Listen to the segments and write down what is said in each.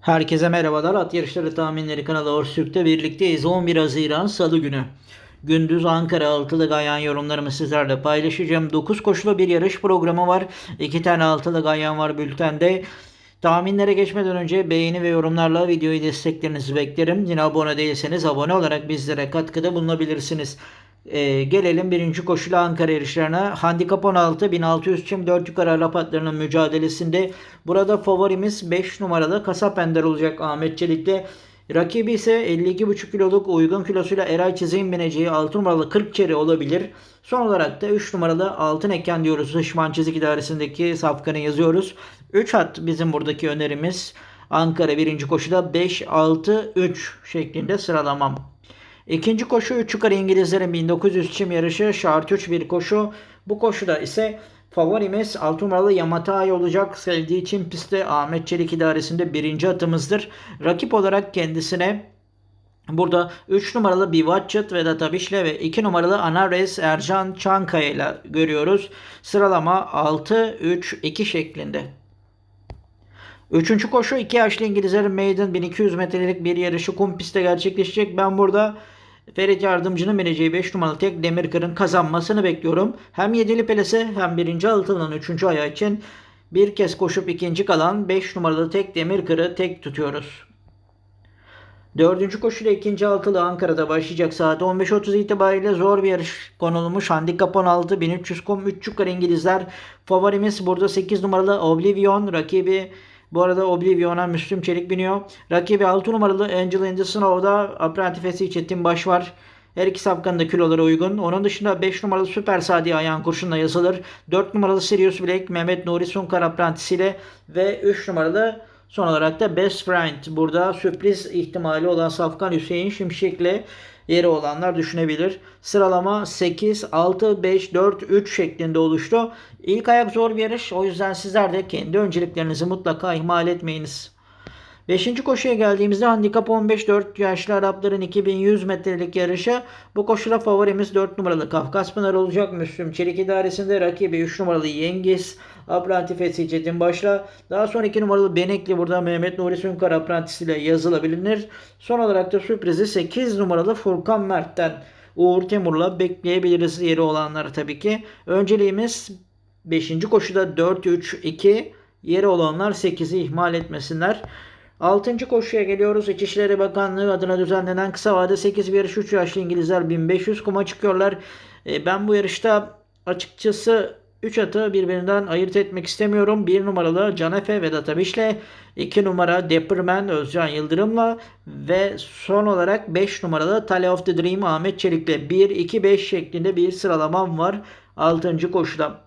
Herkese merhabalar. At Yarışları Tahminleri kanalı Orsürk'te birlikteyiz. 11 Haziran Salı günü. Gündüz Ankara altılı gayan yorumlarımı sizlerle paylaşacağım. 9 koşulu bir yarış programı var. 2 tane altılı gayan var bültende. Tahminlere geçmeden önce beğeni ve yorumlarla videoyu desteklerinizi beklerim. Yine abone değilseniz abone olarak bizlere katkıda bulunabilirsiniz. Ee, gelelim birinci koşuyla Ankara yarışlarına. Handikap 16 1600 çim 4 yukarı Arap atlarının mücadelesinde. Burada favorimiz 5 numaralı Kasap Ender olacak Ahmet Çelik'te. Rakibi ise 52,5 kiloluk uygun kilosuyla Eray Çizik'in bineceği 6 numaralı 40 çeri olabilir. Son olarak da 3 numaralı Altın Eken diyoruz. Dışman Çizik idaresindeki safkanı yazıyoruz. 3 at bizim buradaki önerimiz. Ankara birinci koşuda 5-6-3 şeklinde sıralamam. İkinci koşu 3 yukarı İngilizlerin 1900 çim yarışı şart 3 bir koşu. Bu koşuda ise favorimiz 6 numaralı Yamatai olacak. Sevdiği için pistte Ahmet Çelik idaresinde birinci atımızdır. Rakip olarak kendisine Burada 3 numaralı Bivacet Vedat Abiş'le ve 2 numaralı Anares Ercan Çankaya ile görüyoruz. Sıralama 6-3-2 şeklinde. Üçüncü koşu 2 yaşlı İngilizlerin Maiden 1200 metrelik bir yarışı kum pistte gerçekleşecek. Ben burada Ferit Yardımcı'nın bineceği 5 numaralı tek Demirkır'ın kazanmasını bekliyorum. Hem 7'li pelese hem 1. altının 3. ayağı için bir kez koşup ikinci kalan 5 numaralı tek Demirkır'ı tek tutuyoruz. Dördüncü koşuyla ikinci altılı Ankara'da başlayacak saat 15.30 itibariyle zor bir yarış konulmuş. Handikap 16 1300 kum 3 yukarı İngilizler. Favorimiz burada 8 numaralı Oblivion. Rakibi bu arada Oblivion'a Müslüm Çelik biniyor. Rakibi 6 numaralı Angel Snow'da Aprentifesi Çetin Baş var. Her iki safkanın da kilolara uygun. Onun dışında 5 numaralı Süper Sadi ayağın kurşunla yazılır. 4 numaralı Sirius Black Mehmet Nuri Sunkar aprentisiyle ve 3 numaralı son olarak da Best Friend. Burada sürpriz ihtimali olan Safkan Hüseyin Şimşek'le yeri olanlar düşünebilir. Sıralama 8, 6, 5, 4, 3 şeklinde oluştu. İlk ayak zor bir yarış. O yüzden sizler de kendi önceliklerinizi mutlaka ihmal etmeyiniz. Beşinci koşuya geldiğimizde handikap 15 4 yaşlı Arapların 2100 metrelik yarışı. Bu koşuda favorimiz 4 numaralı Kafkas Pınar olacak. Müslüm Çelik idaresinde rakibi 3 numaralı Yengiz. Aprantifesi Çetin Başla. Daha sonra 2 numaralı Benekli burada Mehmet Nuri Sünkar aprantisiyle yazılabilir. Son olarak da sürprizi 8 numaralı Furkan Mert'ten Uğur Temur'la bekleyebiliriz yeri olanlar tabii ki. Önceliğimiz 5. koşuda 4-3-2 yeri olanlar 8'i ihmal etmesinler. 6. koşuya geliyoruz. İçişleri Bakanlığı adına düzenlenen kısa vade 8 bir yarış 3 yaşlı İngilizler 1500 kuma çıkıyorlar. E, ben bu yarışta açıkçası 3 atı birbirinden ayırt etmek istemiyorum. 1 numaralı Canefe Vedat Abiş'le 2 numara Depperman Özcan Yıldırım'la ve son olarak 5 numaralı Tale of the Dream Ahmet Çelik'le 1-2-5 şeklinde bir sıralamam var 6. koşuda.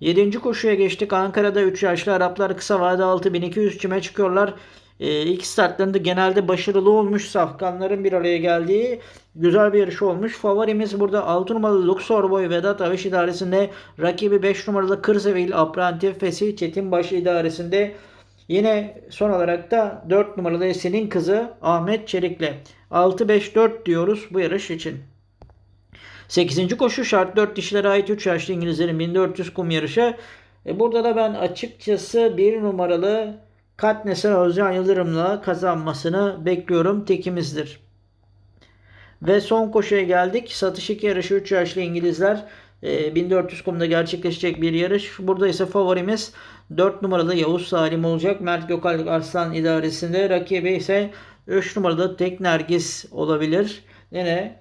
7. koşuya geçtik. Ankara'da 3 yaşlı Araplar kısa vade 6200 çime çıkıyorlar. Ee, ilk startlarında genelde başarılı olmuş safkanların bir araya geldiği güzel bir yarış olmuş. Favorimiz burada 6 numaralı Luxor Boy Vedat Aviş idaresinde rakibi 5 numaralı Kırzevil Aprantif Fesih Çetinbaşı idaresinde Yine son olarak da 4 numaralı Esin'in kızı Ahmet Çelik'le 6-5-4 diyoruz bu yarış için. 8. koşu şart 4 dişlere ait 3 yaşlı İngilizlerin 1400 kum yarışı. E burada da ben açıkçası 1 numaralı Katnes'e Özcan Yıldırım'la kazanmasını bekliyorum. Tekimizdir. Ve son koşuya geldik. Satış 2 yarışı 3 yaşlı İngilizler. E, 1400 kumda gerçekleşecek bir yarış. Burada ise favorimiz 4 numaralı Yavuz Salim olacak. Mert Gökal Arslan idaresinde. Rakibi ise 3 numaralı Tek Nergis olabilir. Yine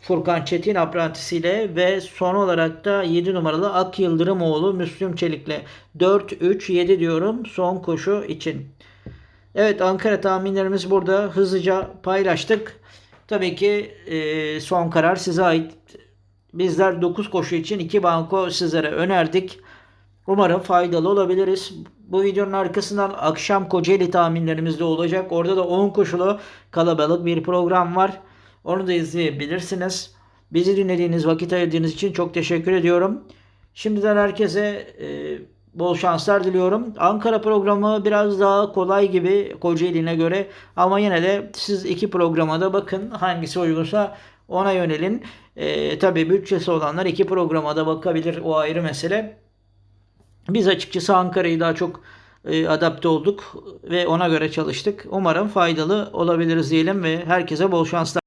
Furkan Çetin aprantisiyle ve son olarak da 7 numaralı Ak Yıldırımoğlu Müslüm Çelik'le 4-3-7 diyorum son koşu için. Evet Ankara tahminlerimiz burada hızlıca paylaştık. Tabii ki e, son karar size ait. Bizler 9 koşu için 2 banko sizlere önerdik. Umarım faydalı olabiliriz. Bu videonun arkasından akşam Kocaeli tahminlerimiz de olacak. Orada da 10 koşulu kalabalık bir program var. Onu da izleyebilirsiniz. Bizi dinlediğiniz, vakit ayırdığınız için çok teşekkür ediyorum. Şimdiden herkese e, bol şanslar diliyorum. Ankara programı biraz daha kolay gibi Kocaeli'ne göre ama yine de siz iki programa da bakın hangisi uygunsa ona yönelin. E, tabii bütçesi olanlar iki programa da bakabilir o ayrı mesele. Biz açıkçası Ankara'yı daha çok e, adapte olduk ve ona göre çalıştık. Umarım faydalı olabiliriz diyelim ve herkese bol şanslar.